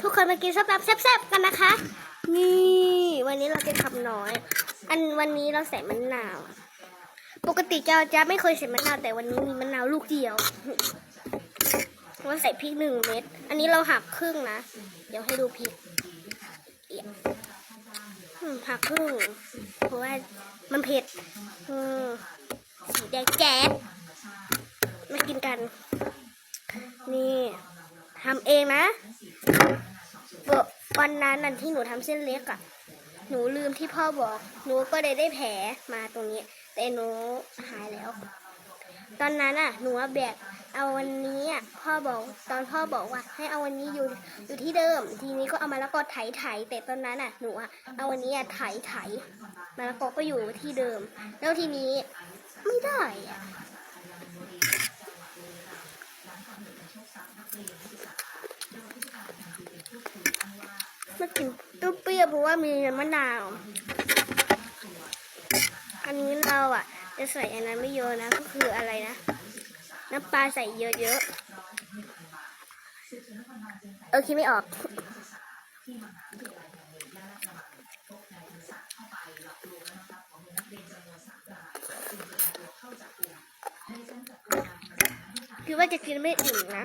ทุกคนมากินส้มตำแซ่บๆกันนะคะ นี่ วันนี้เราจะทำน้อย อันวันนี้เราใส่มะนาว ปกติจะจะไม่เคยใส่มะนาวแต่วันนี้มีมะนาวลูกเดียวเราใส่พริกหนึ่งเม็ด อันนี้เราหักครึ่งนะ เดี๋ยวให้ดูพริกเอียหักครึ่งเพราะว่ามันเผ็ดสีแดงแจ๊ดมากินกัน นี่ ทำเองนะเบอะวันนั้นนั่นที่หนูทำเส้นเล็กอะ่ะหนูลืมที่พ่อบอก หนูก็เลยได้แผลมาตรงนี้ แต่หนูหายแล้ว ตอนนั้นอะหนูแบกเอาวันนี้อะพ่อบอกตอนพ่อบอกว่า ให้เอาวันนี้อยู่อยู่ที่เดิม ทีนี้ก็เอามาแล้วก็ไถไถแต่ตอนนั้นอะหนูอะเอาวันนี้อะไถไถมาแล้วก็ก็อยู่ที่เดิม แล้วทีนี้ไม่ได้อะ ไม่กินตู้เปรี้ยวเพราะว่ามีมะนาว อันนี้เราอะ จะใส่อันนั้นไม่เยอะนะ ก็คืออะไรนะ น้ำปลาใส่เยอะๆ เออคิดไม่ออก คือว่าจะกินไม่อิ่มนะ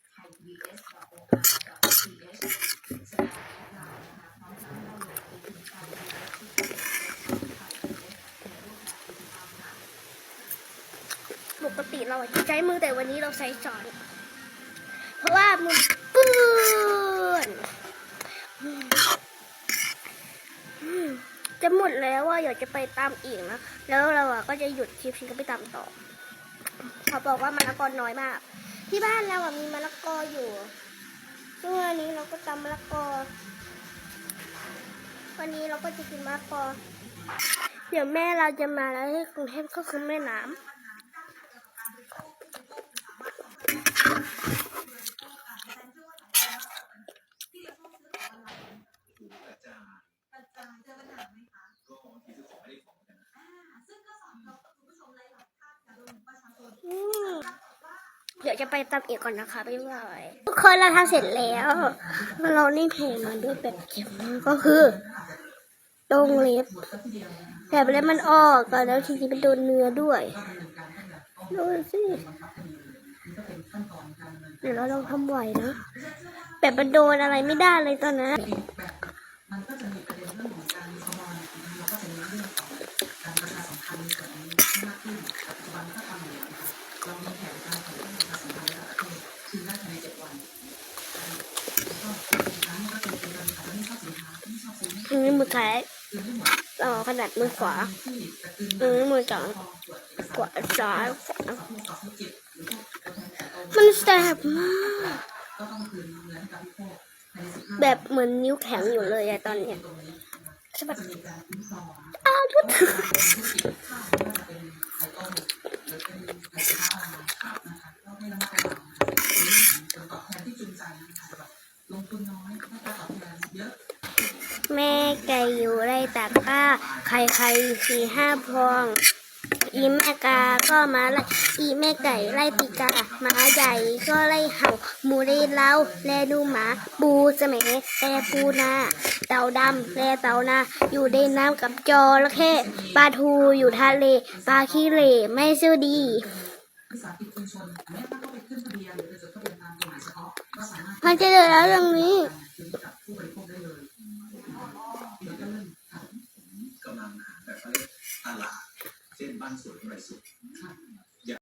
ปกติเราใช้มือแต่วันนี้เราใช้ช้อน เพราะว่ามือปื้นจะหมดแล้วว่าอยากจะไปตามอีกนะ แล้วเราอะก็จะหยุดคลิปฉันก็ไปตามต่อเขาบอกว่ามะละกอน้อยมาก ที่บ้านเราอะมีมะละกออยู่ซึ่งวันนี้เราก็ตำมะละกอ วันนี้เราก็จะกินมะละกอ เดี๋ยวแม่เราจะมาแล้วที่กรุงเทพก็คือแม่น้ำ อืมเดี๋ยว จะไปตามอีกก่อนนะคะบ๊ายบายทุกคนเราทำเสร็จแล้วเรานี่เพลงมาด้วยแบบเข็มกก็คือตรงเล็บแบบเล็บมันออกก่อนแล้วทีนี้มันโดนเนื้อด้วยดูสิเดี๋ยวเราลองทำไหวนะแบบมันโดนอะไรไม่ได้เลยตอนนั้น มือซ้ายต่อขนาดมือขวาอันนี้มือสองขวาซ้ายขวามันแสบมากแบบเหมือนนิ้วแข็งอยู่เลยอะตอนเนี้ยใช่ปะอ้าวทุกทีแม่ ไก่อยู่ไรตากผ้า ไข่ไข่สี่ห้าพวง อีแม่กาก็มาไล่อีแม่ไก่ไล่ปีกาหมาใหญ่ก็ไล่เห่าหมูได้เล้าแลดูหมา ปูเสมแลปูนาเต่าดำแลเต่านาอยู่ในน้ำกับจอระเข้ปลาทูอยู่ทะเลปลาขี้เหร่ไม่ซื่อดีมันจะเดือดแล้วอย่างนี้ 慢速的快速。